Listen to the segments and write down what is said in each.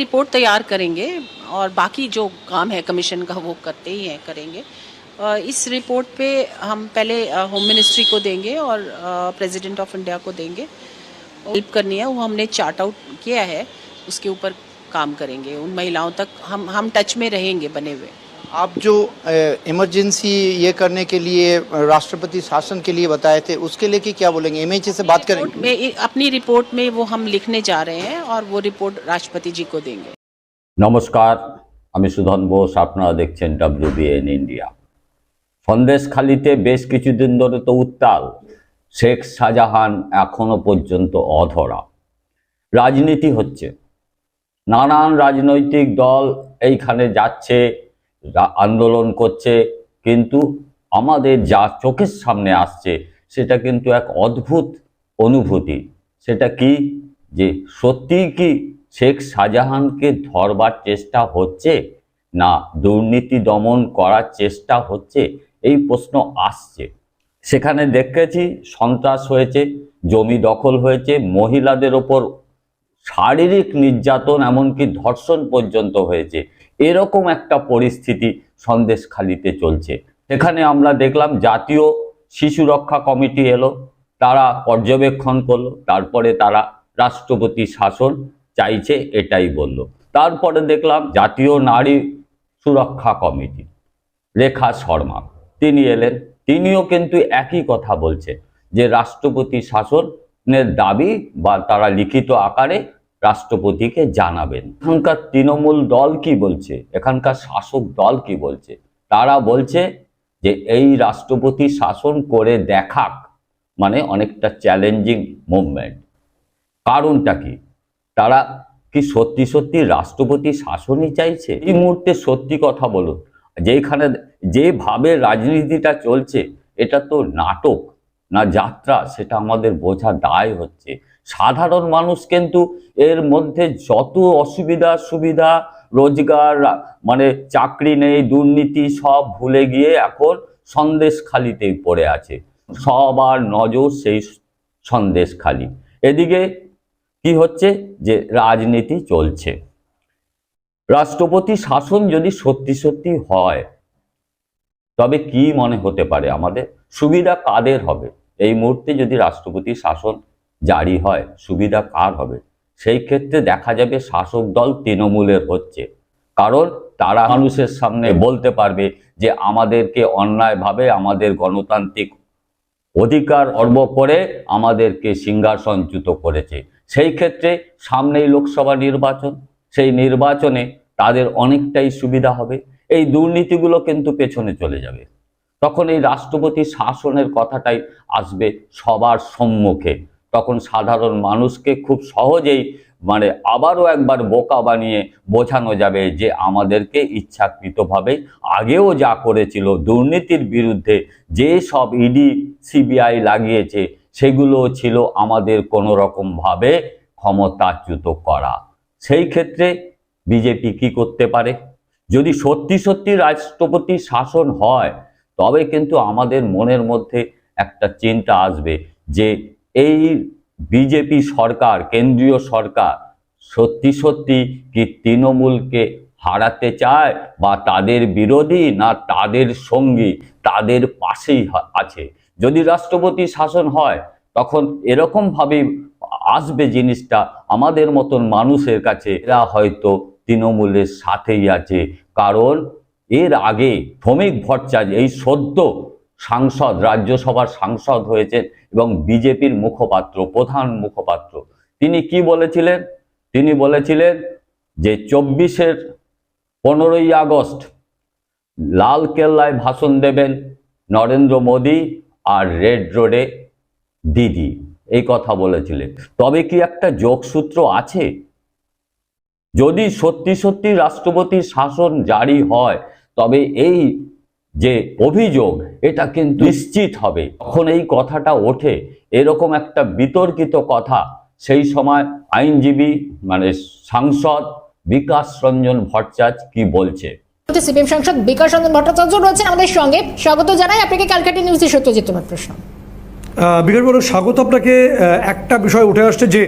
Report तैयार करेंगे और बाकी जो काम है कमीशन का वो करते ही हैं, करेंगे। इस रिपोर्ट पे हम पहले होम मिनिस्ट्री को देंगे और प्रेसिडेंट ऑफ़ इंडिया को देंगे। हेल्प करनी है, वो हमने चार्ट आउट किया है, उसके ऊपर काम करेंगे। उन महिलाओं तक हम हम टच में रहेंगे बने हुए। आप जो इमरजेंसी ये करने के लिए अ, राष्ट्रपति शासन के लिए बताए थे उसके लिए कि क्या बोलेंगे एमएचए से बात रिपोर्ट करेंगे में अपनी रिपोर्ट में वो हम लिखने जा रहे हैं और वो रिपोर्ट राष्ट्रपति जी को देंगे নমস্কার আমি সুধন বোস আপনারা দেখছেন ডাব্লিউবিএন ইন্ডিয়া সন্দেশখালিতে বেশ কিছুদিন ধরে তো উত্তাল শেখ শাহজাহান এখনো পর্যন্ত অধরা রাজনীতি হচ্ছে নানান রাজনৈতিক দল এইখানে যাচ্ছে রা- আন্দোলন করছে, কিন্তু আমাদের যা চোখের সামনে আসছে, সেটা কিন্তু এক অদ্ভুত অনুভূতি। সেটা কি? যে সত্যিই কি শেখ শাহজাহানকে ধরবার চেষ্টা হচ্ছে? না, দুর্নীতি দমন করার চেষ্টা হচ্ছে? এই প্রশ্ন আসছে। সেখানে দেখেছি, সন্ত্রাস হয়েছে, জমি দখল হয়েছে, মহিলাদের ওপর শারীরিক নির্যাতন, এমনকি ধর্ষণ পর্যন্ত হয়েছে। এরকম একটা পরিস্থিতি সন্দেশখালিতে চলছে। সেখানে আমরা দেখলাম জাতীয় শিশু রক্ষা কমিটি এলো, তারা পর্যবেক্ষণ করল, তারপরে তারা রাষ্ট্রপতি শাসন চাইছে এটাই বলল। তারপরে দেখলাম জাতীয় নারী সুরক্ষা কমিটি, রেখা শর্মা, তিনি এলেন। তিনিও কিন্তু একই কথা বলছে যে রাষ্ট্রপতি শাসনের দাবি বা তারা লিখিত আকারে রাষ্ট্রপতিকে জানাবেন। এখানকার তৃণমূল দল কি বলছে? এখানকার শাসক দল কি বলছে? তারা বলছে যে এই রাষ্ট্রপতি শাসন করে দেখাক মানে অনেকটা চ্যালেঞ্জিং মুভমেন্ট কারণটা কি? তারা কি সত্যি সত্যি রাষ্ট্রপতি শাসনই চাইছে? এই মুহূর্তে সত্যি কথা বলুন। যেখানে যেভাবে রাজনীতিটা চলছে, এটা তো নাটক, না যাত্রা, সেটা আমাদের বোঝা দায় হচ্ছে। সাধারণ মানুষ কিন্তু এর মধ্যে যত অসুবিধা সুবিধা, রোজগার মানে চাকরি নেই, দুর্নীতি সব ভুলে গিয়ে এখন সন্দেশ সন্দেশখালিতেই পড়ে আছে। সবার নজর সেই সন্দেশখালি এদিকে কি হচ্ছে? যে রাজনীতি চলছে। রাষ্ট্রপতি শাসন যদি সত্যি সত্যি হয়, তবে কি মনে হতে পারে আমাদের? সুবিধা কাদের হবে? এই মুহূর্তে যদি রাষ্ট্রপতি শাসন জারি হয়, সুবিধা কার হবে? সেই ক্ষেত্রে দেখা যাবে শাসক দল তৃণমূলের হচ্ছে। কারণ তারা মানুষের সামনে বলতে পারবে যে আমাদেরকে অন্যায়ভাবে আমাদের গণতান্ত্রিক অধিকার অর্ব করে আমাদেরকে সিংহাসনচ্যুত করেছে। সেই ক্ষেত্রে সামনেই লোকসভা নির্বাচন, সেই নির্বাচনে তাদের অনেকটাই সুবিধা হবে। এই দুর্নীতিগুলো কিন্তু পেছনে চলে যাবে। তখন এই রাষ্ট্রপতি শাসনের কথাটাই আসবে সবার সম্মুখে। তখন সাধারণ মানুষকে খুব সহজেই মানে আবারও একবার বোকা বানিয়ে বোঝানো যাবে যে আমাদেরকে ইচ্ছাকৃতভাবে আগেও যা করেছিল দুর্নীতির বিরুদ্ধে যে সব ইডি, সিবিআই লাগিয়েছে সেগুলো ছিল আমাদের কোনো রকমভাবে ক্ষমতাচ্যুত করা। সেই ক্ষেত্রে বিজেপি কি করতে পারে? যদি সত্যি সত্যি রাষ্ট্রপতি শাসন হয়, তবে কিন্তু আমাদের মনের মধ্যে একটা চিন্তা আসবে যে এই বিজেপি সরকার, কেন্দ্রীয় সরকার সত্যি সত্যি কি তৃণমূলকে হারাতে চায় বা তাদের বিরোধী না তাদের সঙ্গী তাদের পাশেই আছে? যদি রাষ্ট্রপতি শাসন হয়, তখন এরকমভাবে আসবে জিনিসটা আমাদের মতন মানুষের কাছে। এরা হয়তো তৃণমূলের সাথেই আছে। কারণ এর আগে শ্রমিক ভট্টাচার্য, এই সদ্য সাংসদ, রাজ্যসভার সাংসদ হয়েছেন এবং বিজেপির মুখপাত্র, প্রধান মুখপাত্র। তিনি কি বলেছিলেন? তিনি বলেছিলেন যে চব্বিশের পনেরোই আগস্ট লাল কেল্লায় ভাষণ দেবেন নরেন্দ্র মোদী আর রেড রোডে দিদি। এই কথা বলেছিলেন। তবে কি একটা যোগসূত্র আছে? যদি সত্যি সত্যি রাষ্ট্রপতির শাসন জারি হয়, তবে এই যে অভিযোগ, এটা কিন্তু নিশ্চিত হবে। তখন এই কথাটা ওঠে, এরকম একটা বিতর্কিত কথা, সেই সময় আইনজীবী মানে সাংসদ বিকাশ রঞ্জন ভট্টাচার্য কি বলছে? সিপিএম সাংসদ বিকাশ রঞ্জন ভট্টাচার্য রয়েছেন আমাদের সঙ্গে। স্বাগত জানাই আপনাকে ক্যালকাটা নিউজে সত্যজিৎ প্রশ্ন। বিকাশবাবু স্বাগত আপনাকে একটা বিষয় উঠে আসছে যে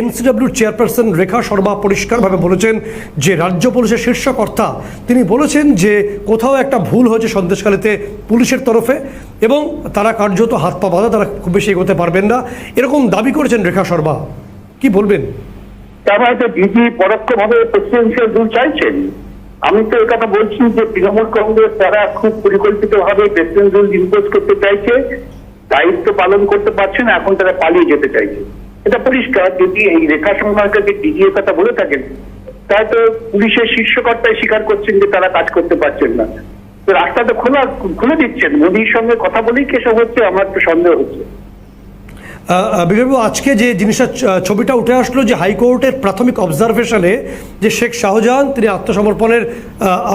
এনসিডব্লিউর চেয়ারপারসন রেখা শর্মা পরিষ্কারভাবে বলেছেন যে রাজ্য পুলিশের শীর্ষ কর্তা, তিনি বলেছেন যে কোথাও একটা ভুল হয়েছে সন্দেশখালীতে পুলিশের তরফে এবং তারা কার্যত হাত পা বাঁধা, তারা খুব বেশি এগোতে পারবেন না। এরকম দাবি করেছেন রেখা শর্মা। কি বলবেন? পরোক্ষভাবে চাইছেন? আমি তো এই কথা বলছি যে তৃণমূল কংগ্রেস তারা খুব পরিকল্পিত ভাবে প্রেসিডেন্ট রুল করতে চাইছে। দায়িত্ব পালন করতে পারছে না, এখন তারা পালিয়ে যেতে চাইছে। এটা পরিষ্কার, যদি এই রেখা সংখ্যাকে ডিজিএ কথা বলে থাকেন, তাই তো পুলিশের শীর্ষকর্তায় স্বীকার করছেন যে তারা কাজ করতে পারছেন না। তো রাস্তা তো খোলা, খুলে দিচ্ছেন। মোদির সঙ্গে কথা বলেই কেসব হচ্ছে? আমার তো সন্দেহ হচ্ছে। বিকাশবাবু আজকে যে জিনিসটা ছবিটা উঠে আসলো যে হাইকোর্টের প্রাথমিক অবজারভেশনে যে শেখ শাহজাহান তিনি আত্মসমর্পণের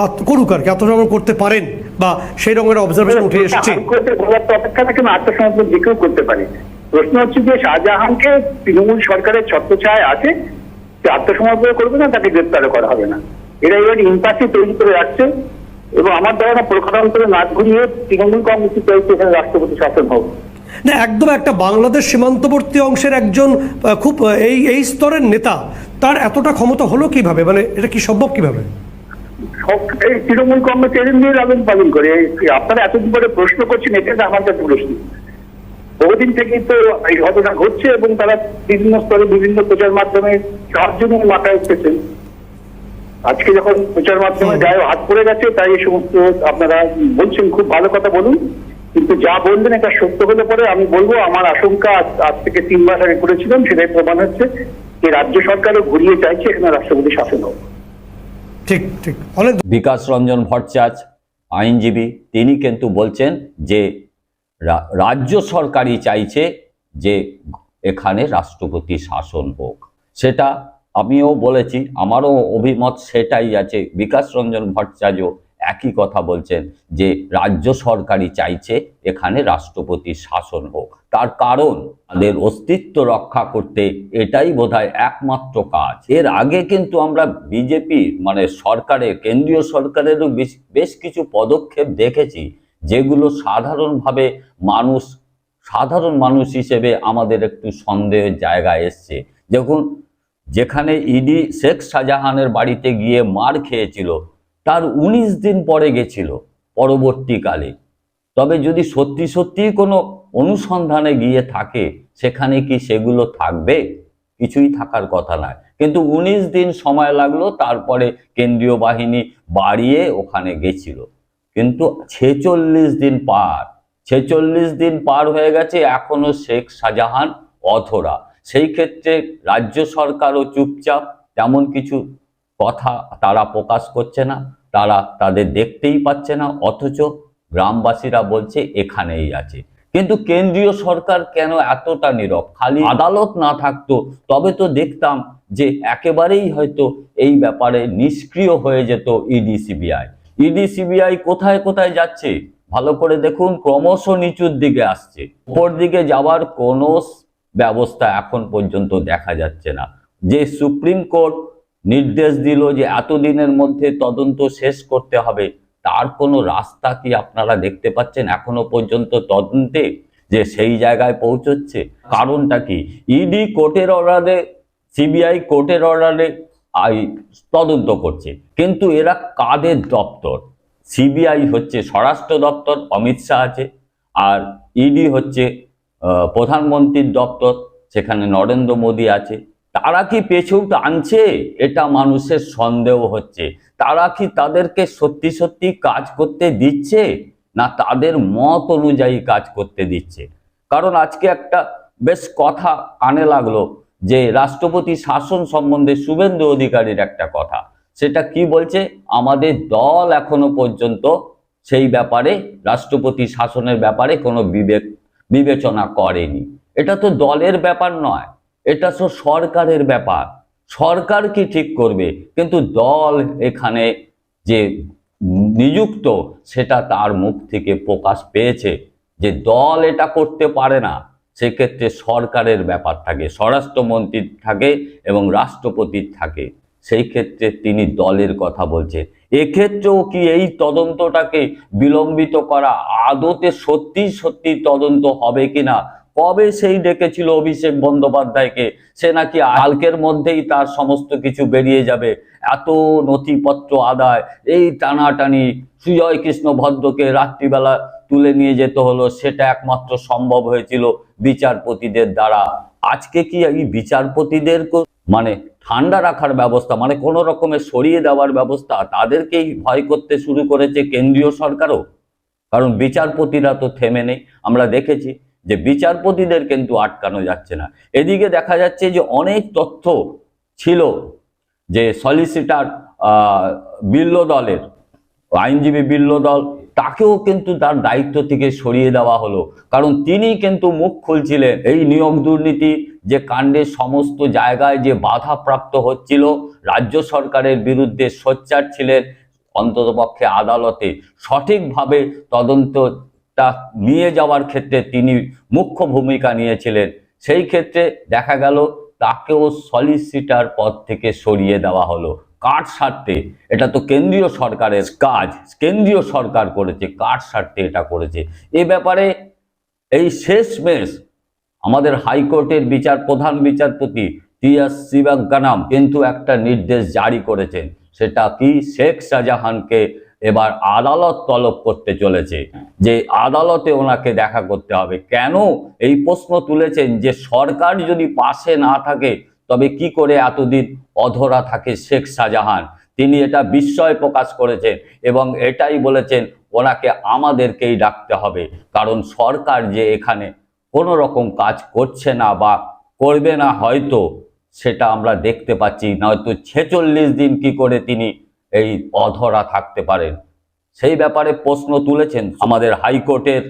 আত্ম- করুক আর কি আত্মসমর্পণ করতে পারেন বা সেই রকমের অবজারভেশন উঠে এসছে। অপেক্ষা থাকে আত্মসমর্পণ যে কেউ করতে পারে। প্রশ্ন হচ্ছে যে শাহজাহানকে তৃণমূল সরকারের ছত্রছায় আছে সে আত্মসমর্পণ করবে না তাকে গ্রেপ্তারও করা হবে না। এরা এবার ইম্পাসি তৈরি করে রাখছে এবং আমার দ্বারা ধারণা প্রকারান্তরে নাচ ঘুরিয়ে তৃণমূল কংগ্রেস চাইছে এখানে রাষ্ট্রপতি শাসন হোক না একদম একটা বাংলাদেশ সীমান্তবর্তী অংশের একজন খুব এই এই স্তরের নেতা তার এতটা ক্ষমতা হলো কীভাবে? মানে এটা কি সম্ভব কীভাবে? এই তৃণমূল নিয়ে লালন পালন করে। আপনারা এতদিন পরে প্রশ্ন করছেন এটা আমার কাছে প্রশ্ন। বহুদিন থেকেই তো এই ঘটনা ঘটছে এবং তারা বিভিন্ন স্তরে বিভিন্ন প্রচার মাধ্যমে নিয়ে মাথায় উঠতেছেন। আজকে যখন প্রচার মাধ্যমে গায়ে হাত পড়ে গেছে তাই এই সমস্ত আপনারা বলছেন খুব ভালো কথা বলুন। কিন্তু যা বললেন এটা সত্য হলে পরে আমি বলব আমার আশঙ্কা আজ- আজ থেকে তিন মাস আগে করেছিলাম সেটাই প্রমাণ হচ্ছে যে রাজ্য সরকারও ঘুরিয়ে চাইছে এখানে রাষ্ট্রপতি শাসন হোক। ঠিক ঠিক। অনেক বিকাশ রঞ্জন ভট্টাচার্য আইনজীবী তিনি কিন্তু বলছেন যে রা- রাজ্য সরকারই চাইছে যে এখানে রাষ্ট্রপতি শাসন হোক। সেটা আমিও বলেছি আমারও অভিমত সেটাই আছে। বিকাশ রঞ্জন ভট্টাচার্য একই কথা বলছেন যে রাজ্য সরকারই চাইছে এখানে রাষ্ট্রপতি শাসন হোক। তার কারণ তাদের অস্তিত্ব রক্ষা করতে এটাই বোধহয় একমাত্র কাজ। এর আগে কিন্তু আমরা বিজেপি মানে সরকারের কেন্দ্রীয় সরকারেরও বেশ বেশ কিছু পদক্ষেপ দেখেছি যেগুলো সাধারণভাবে মানুষ, সাধারণ মানুষ হিসেবে আমাদের একটু সন্দেহের জায়গায় এসছে। যখন যেখানে ইডি শেখ শাহজাহানের বাড়িতে গিয়ে মার খেয়েছিল তার উনিশ দিন পরে গেছিল পরবর্তীকালে। তবে যদি সত্যি সত্যি কোনো অনুসন্ধানে গিয়ে থাকে, সেখানে কি সেগুলো থাকবে? কিছুই থাকার কথা নয়। কিন্তু উনিশ দিন সময় লাগল, তারপরে কেন্দ্রীয় বাহিনী বাড়িয়ে ওখানে গেছিল। কিন্তু ছেচল্লিশ দিন পার, ছেচল্লিশ দিন পার হয়ে গেছে এখনও শেখ শাহজাহান অধরা। সেই ক্ষেত্রে রাজ্য সরকারও চুপচাপ, তেমন কিছু কথা তারা প্রকাশ করছে না, তারা তাদের দেখতেই পাচ্ছে না, অথচ গ্রামবাসীরা বলছে এখানেই আছে। কিন্তু কেন্দ্রীয় সরকার কেন এতটা নীরব? খালি আদালত না থাকতো, তবে তো দেখতাম যে একেবারেই হয়তো এই ব্যাপারে নিষ্ক্রিয় হয়ে যেত ইডি, সিবিআই। ইডি, সিবিআই কোথায় কোথায় যাচ্ছে? ভালো করে দেখুন, ক্রমশ নিচুর দিকে আসছে। উপর দিকে যাওয়ার কোনো ব্যবস্থা এখন পর্যন্ত দেখা যাচ্ছে না। যে সুপ্রিম কোর্ট নির্দেশ দিল যে এতদিনের মধ্যে তদন্ত শেষ করতে হবে। তার কোনো রাস্তা কি আপনারা দেখতে পাচ্ছেন এখনও পর্যন্ত তদন্তে যে সেই জায়গায় পৌঁছচ্ছে? কারণটা কি? ইডি কোর্টের অর্ডারে সিবিআই কোর্টের অর্ডারে তদন্ত করছে। কিন্তু এরা কাদের দপ্তর? সিবিআই হচ্ছে স্বরাষ্ট্র দপ্তর, অমিত শাহ আছে। আর ইডি হচ্ছে প্রধানমন্ত্রীর দপ্তর, সেখানে নরেন্দ্র মোদী আছে। তারা কি পেছু টানছে এটা মানুষের সন্দেহ হচ্ছে। তারা কি তাদেরকে সত্যি সত্যি কাজ করতে দিচ্ছে? না তাদের মত অনুযায়ী কাজ করতে দিচ্ছে? কারণ আজকে একটা বেশ কথা কানে লাগল যে রাষ্ট্রপতি শাসন সম্বন্ধে শুভেন্দু অধিকারীর একটা কথা। সেটা কি বলছে? আমাদের দল এখনও পর্যন্ত সেই ব্যাপারে, রাষ্ট্রপতি শাসনের ব্যাপারে কোনো বিবেক, বিবেচনা করেনি। এটা তো দলের ব্যাপার নয়। এটা তো সরকারের ব্যাপার। সরকার কি ঠিক করবে? কিন্তু দল এখানে যে নিযুক্ত, সেটা তার মুখ থেকে প্রকাশ পেয়েছে যে দল এটা করতে পারে না। সেক্ষেত্রে সরকারের ব্যাপার থাকে, স্বরাষ্ট্রমন্ত্রীর থাকে এবং রাষ্ট্রপতির থাকে। সেই ক্ষেত্রে তিনি দলের কথা বলছেন এক্ষেত্রেও কি এই তদন্তটাকে বিলম্বিত করা আদতে সত্যি সত্যি তদন্ত হবে কিনা কবে সেই ডেকেছিল অভিষেক বন্দ্যোপাধ্যায়কে? সে নাকি কালকের মধ্যেই তার সমস্ত কিছু বেরিয়ে যাবে। এত নথিপত্র আদায়, এই টানাটানি সুজয় কৃষ্ণ ভদ্রকে রাত্রিবেলা তুলে নিয়ে যেতে হলো, সেটা একমাত্র সম্ভব হয়েছিল বিচারপতিদের দ্বারা। আজকে কি এই বিচারপতিদের মানে ঠান্ডা রাখার ব্যবস্থা মানে কোনো রকমের সরিয়ে দেওয়ার ব্যবস্থা তাদেরকেই ভয় করতে শুরু করেছে কেন্দ্রীয় সরকারও? কারণ বিচারপতিরা তো থেমে নেই। আমরা দেখেছি যে বিচারপতিদের কিন্তু আটকানো যাচ্ছে না। এদিকে দেখা যাচ্ছে যে অনেক তথ্য ছিল যে সলিসিটার বিল্ল দলের, আইনজীবী বিল্ল দল, তাকেও কিন্তু তার দায়িত্ব থেকে সরিয়ে দেওয়া হলো। কারণ তিনি কিন্তু মুখ খুলছিলেন এই নিয়োগ দুর্নীতি, যে কাণ্ডে সমস্ত জায়গায় যে বাধাপ্রাপ্ত হচ্ছিল, রাজ্য সরকারের বিরুদ্ধে সোচ্চার ছিলেন অন্ততপক্ষে আদালতে। সঠিকভাবে তদন্তটা নিয়ে যাওয়ার ক্ষেত্রে তিনি মুখ্য ভূমিকা নিয়েছিলেন। সেই ক্ষেত্রে দেখা গেল তাকেও সলিসিটার পদ থেকে সরিয়ে দেওয়া হলো। কাঠ স্বার্থে? এটা তো কেন্দ্রীয় সরকারের কাজ। কেন্দ্রীয় সরকার করেছে। কাঠ স্বার্থে এটা করেছে? এ ব্যাপারে এই শেষ শেষমেশ আমাদের হাইকোর্টের বিচার, প্রধান বিচারপতি টি এস শিবাগানাম কিন্তু একটা নির্দেশ জারি করেছেন। সেটা কি? শেখ শাহজাহানকে এবার আদালত তলব করতে চলেছে। যে আদালতে ওনাকে দেখা করতে হবে। কেন? এই প্রশ্ন তুলেছেন যে সরকার যদি পাশে না থাকে, তবে কি করে এতদিন অধরা থাকে শেখ শাহজাহান? তিনি এটা বিস্ময় প্রকাশ করেছেন এবং এটাই বলেছেন, ওনাকে আমাদেরকেই ডাকতে হবে। কারণ সরকার যে এখানে কোনো রকম কাজ করছে না বা করবে না হয়তো, সেটা আমরা দেখতে পাচ্ছি। নয়তো ছেচল্লিশ দিন কি করে তিনি এই অধরা থাকতে পারেন সেই ব্যাপারে প্রশ্ন তুলেছেন আমাদের হাইকোর্টের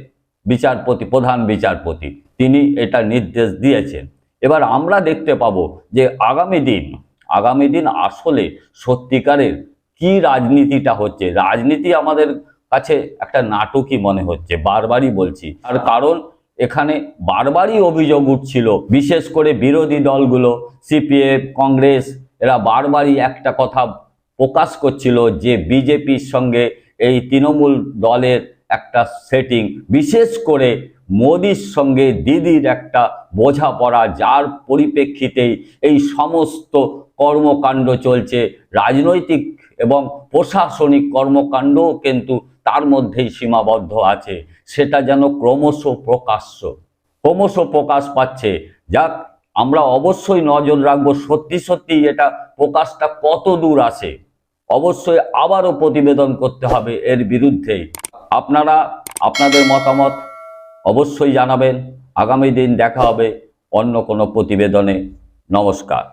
বিচারপতি, প্রধান বিচারপতি। তিনি এটা নির্দেশ দিয়েছেন। এবার আমরা দেখতে পাবো যে আগামী দিন আগামী দিন আসলে সত্যিকারের কি রাজনীতিটা হচ্ছে। রাজনীতি আমাদের কাছে একটা নাটকই মনে হচ্ছে, বারবারই বলছি। আর কারণ এখানে বারবারই অভিযোগ উঠছিল, বিশেষ করে বিরোধী দলগুলো সিপিএফ কংগ্রেস, এরা বারবারই একটা কথা প্রকাশ করছিল যে বিজেপির সঙ্গে এই তৃণমূল দলের একটা সেটিং বিশেষ করে মোদির সঙ্গে দিদির একটা বোঝাপড়া, যার পরিপ্রেক্ষিতেই এই সমস্ত কর্মকাণ্ড চলছে। রাজনৈতিক এবং প্রশাসনিক কর্মকাণ্ডও কিন্তু তার মধ্যেই সীমাবদ্ধ আছে। সেটা যেন ক্রমশ প্রকাশ্য, ক্রমশ প্রকাশ পাচ্ছে। যাক, আমরা অবশ্যই নজর রাখব, সত্যি সত্যি এটা প্রকাশটা কত দূর আসে। অবশ্যই আবারও প্রতিবেদন করতে হবে এর বিরুদ্ধে। আপনারা আপনাদের মতামত অবশ্যই জানাবেন। আগামী দিন দেখা হবে অন্য কোনো প্রতিবেদনে। নমস্কার।